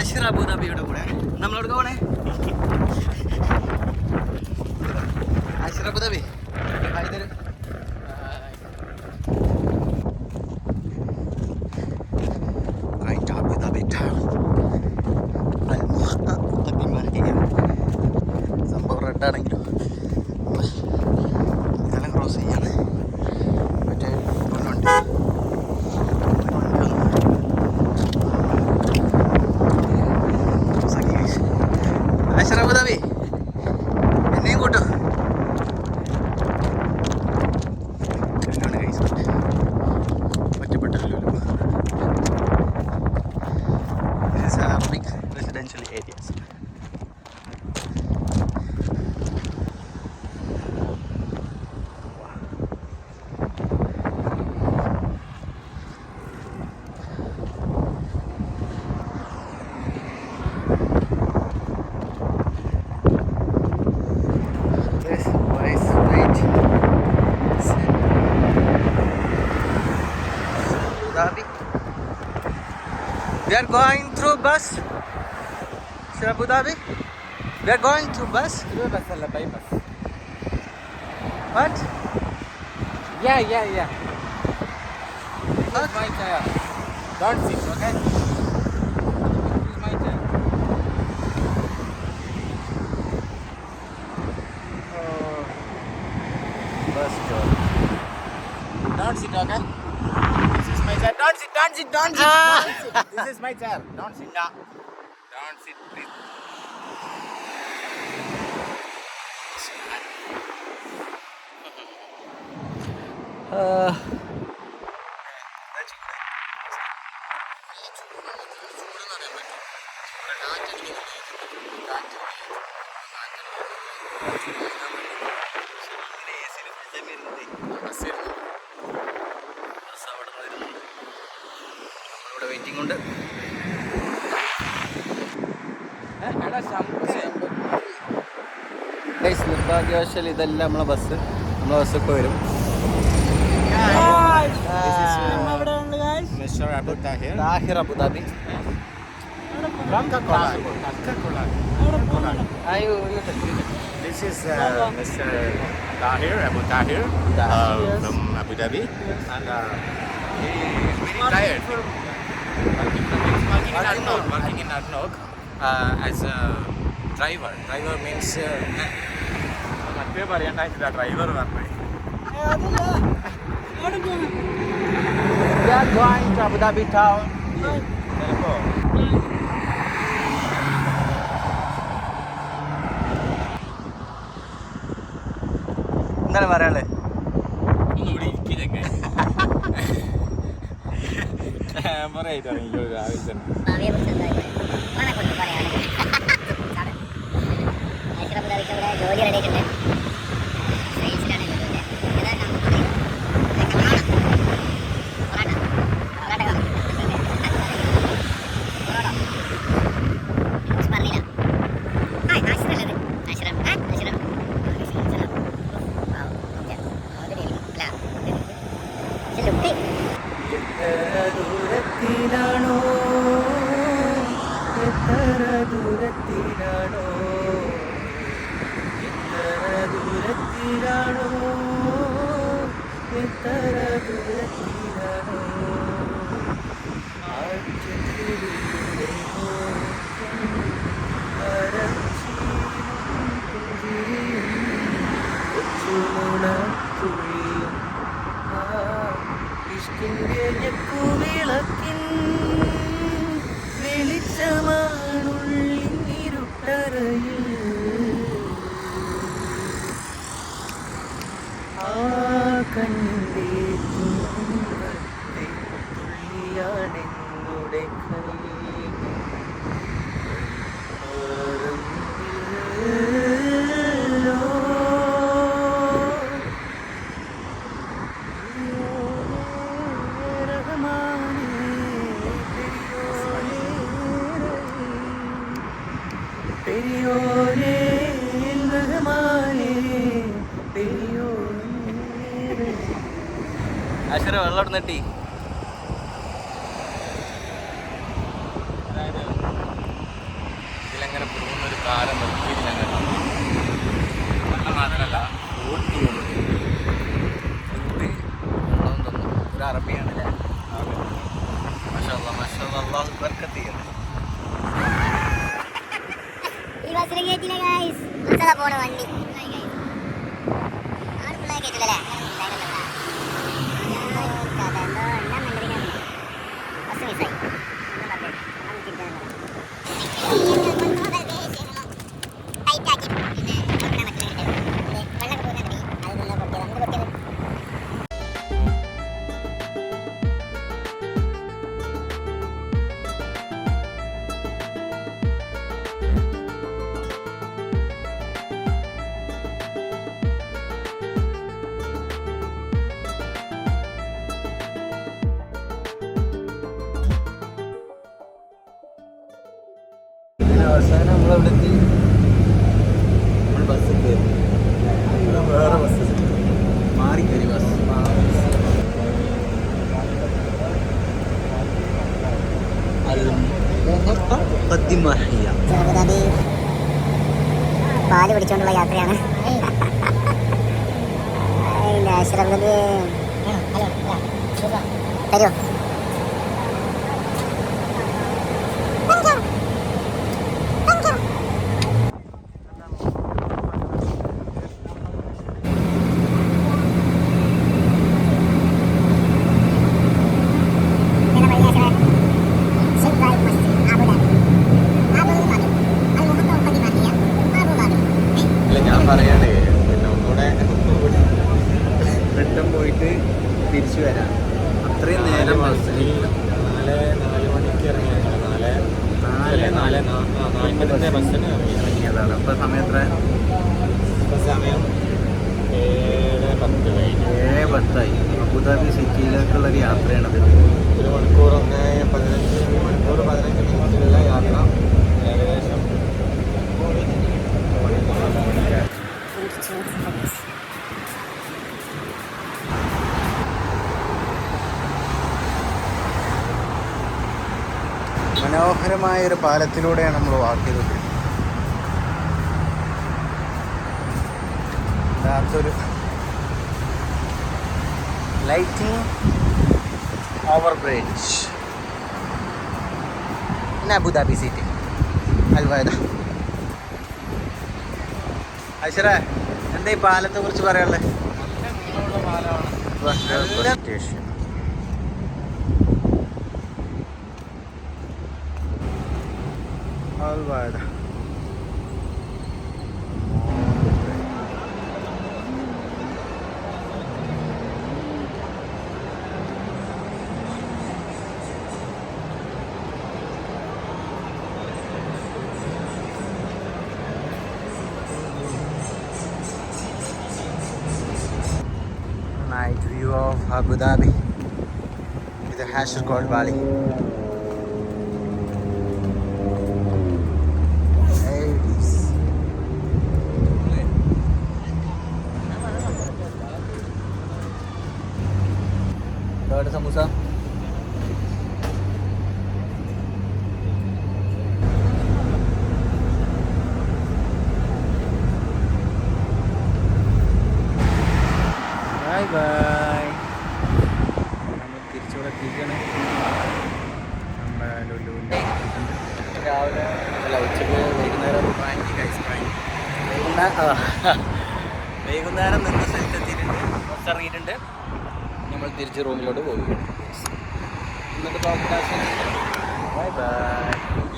ആഷിർ അബുദാബിയുടെ കൂടെ. നമ്മളോട് പോണേ? Ashir Abu Dhabi. ഹായ് സംഭവം Going We are going through bus. Sir Abu Dhabi. We are going through bus. Through bus, Allah, by bus. What? Yeah, yeah, yeah. Don't sit, okay? Don't sit, don't sit, don't. Don't sit. This is my chair. Don't sit. Don't sit, please. Uh, guys നിർഭാഗ്യവശാൽ ഇതെല്ലാം നമ്മളെ bus നമ്മളെ ബസ്സൊക്കെ വരും. Tahir Abu Dhabi. Ayu This is uh, Mr. Tahir, Abu Tahir, uh, from Abu Dhabi. And uh, he is very tired. Working, working in Arnok, working in Arnok uh, as a driver. Driver means... മറ്റേ പറയണ്ടായിട്ടില്ല driver പറഞ്ഞു Dhabi town. ചിലപ്പോ എന്താണ് ഇരിക്കില്ലൊക്കെ camera ആയിട്ട് ഇറങ്ങിക്കോ രാവിലെ തന്നെ ഭാവിയെ കുറിച്ച് എന്താ ഓനെ കൊണ്ട് പറയാനുള്ളത് ഹൈദരാബാദ് ഇവിടെ ജോലി റെഡി ആയിട്ടുണ്ട് സെയിൽസിലാണ് ജോലി ഏതാ കമ്പനി പൊറാട്ട പൊറാട്ട പൊറാട്ട പൊറോട്ട പറഞ്ഞില്ല ഹായ് ഇവിടെ ജോലി. ആ ആശ്രം ഓക്കെ. അല്ല ലുക്കി ദൂരത്തിലാണോ? എത്ര ദൂരത്തിലാണോ? എത്ര ദൂരത്തിലാണോ? എത്ര ദൂരത്തിലാണോ? ആറ്റത്തിലൂടെ കണ്ണിന്റെ അശ്വര വെള്ളം നെട്ടി പോകുന്നൊരു കാലം നിർത്തിയിട്ട് ഞങ്ങൾ വെള്ളം മാത്രമല്ല ഊട്ടി ഊട്ടി വെള്ളം തന്നു. ഒരു അറബിയാണ് അല്ലേ? മഷാല്ല മഷാല്ല അള്ളാഹു ബർക്കത്ത് ചെയ്യട്ടെ ഈ ബസ്സിൽ കയറ്റില്ല ഗൈസ് പോണ വണ്ടി. ആട് പിള്ളേരെ കയറ്റില്ലല്ലേ അവസാനം നമ്മളവിടെ എത്തി നമ്മൾ ബസ് കയറി വേറെ ബസ് മാറി കയറി ബസ് പാൽ പിടിച്ചോണ്ടുള്ള യാത്രയാണ്. തരുമോ നാല് നാല് മണിക്ക് നാല് നാല് നാല് നാൽപ്പതിന്റെ ബസ്സിന് ഇറങ്ങി ഇറങ്ങിയതാണ് അപ്പോൾ സമയം എത്ര സമയം ഏഴ് പത്ത് കഴിഞ്ഞു ഏഴ് പത്തായി അബുദാബി സിറ്റിയിലേക്കുള്ളൊരു യാത്രയാണത് ഒരു മണിക്കൂർ ഒന്ന് പതിനഞ്ച് മണിക്കൂർ മനോഹരമായ ഒരു പാലത്തിലൂടെയാണ് നമ്മൾ വാക്ക് ചെയ്തത് വല്ലാത്തൊരു lighting over bridge Abu Dhabi city അൽവായത അശ്വര എന്താ ഈ പാലത്തെ കുറിച്ച് പറയാനുള്ളത് station Svalbard. Night view of Abu Dhabi with the Hashrikot Valley. Third samosa. Bye bye നമ്മൾ തിരിച്ചുകൂടെ എത്തിയിരിക്കുകയാണ് നമ്മുടെ ലുലുവിന്റെ രാവിലെ അല്ല ഉച്ചയ്ക്ക് വൈകുന്നേരം. പ്രാങ്ക് ഐസ് പ്രാങ്ക് വൈകുന്നേരം വൈകുന്നേരം നിന്ന് സ്ഥലത്തെത്തിയിട്ടുണ്ട് ബസ് ഇറങ്ങിയിട്ടുണ്ട്. നമ്മൾ തിരിച്ച് റൂമിലോട്ട് പോവുകയാണ്. ഇന്നത്തെ ബൈ ബൈ